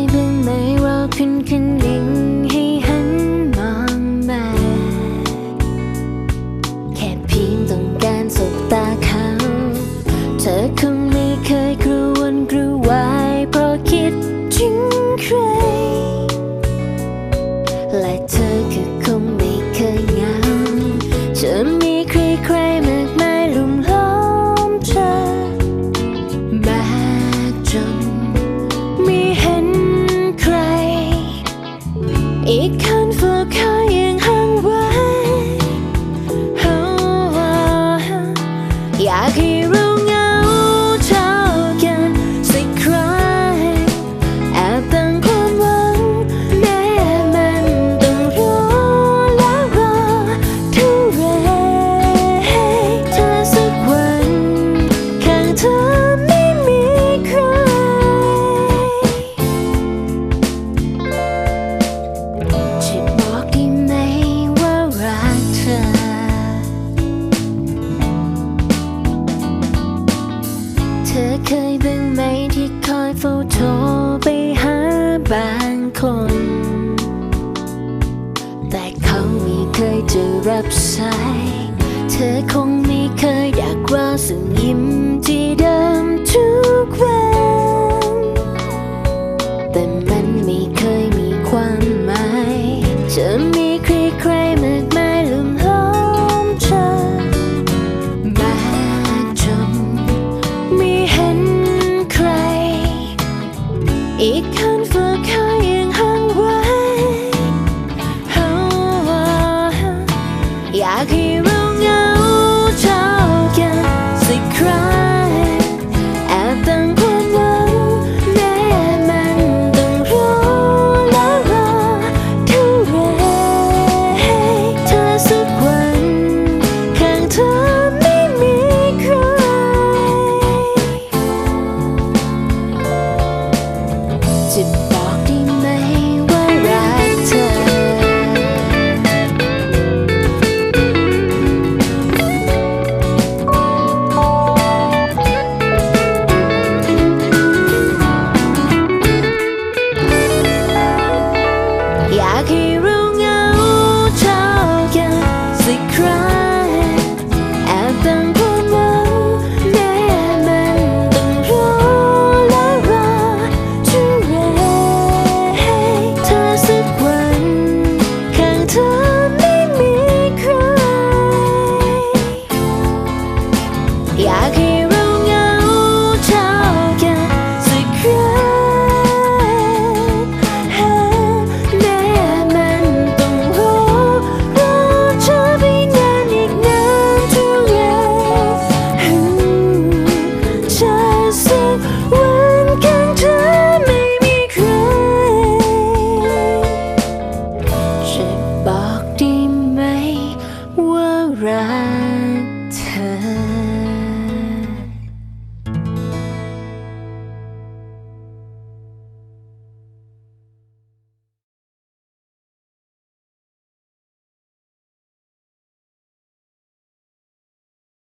ยบ้างไหมเราขึ้นขึ้นลิงให้หันมองมาแค่เพียงต้องการสบตาเขา เธอคงไม่เคยกลัววนกลัววายเพราะคิดถึงใคร จะรับสาย เธอคงไม่เคยอยากรอส่งยิ้มที่เดิมทุกวัน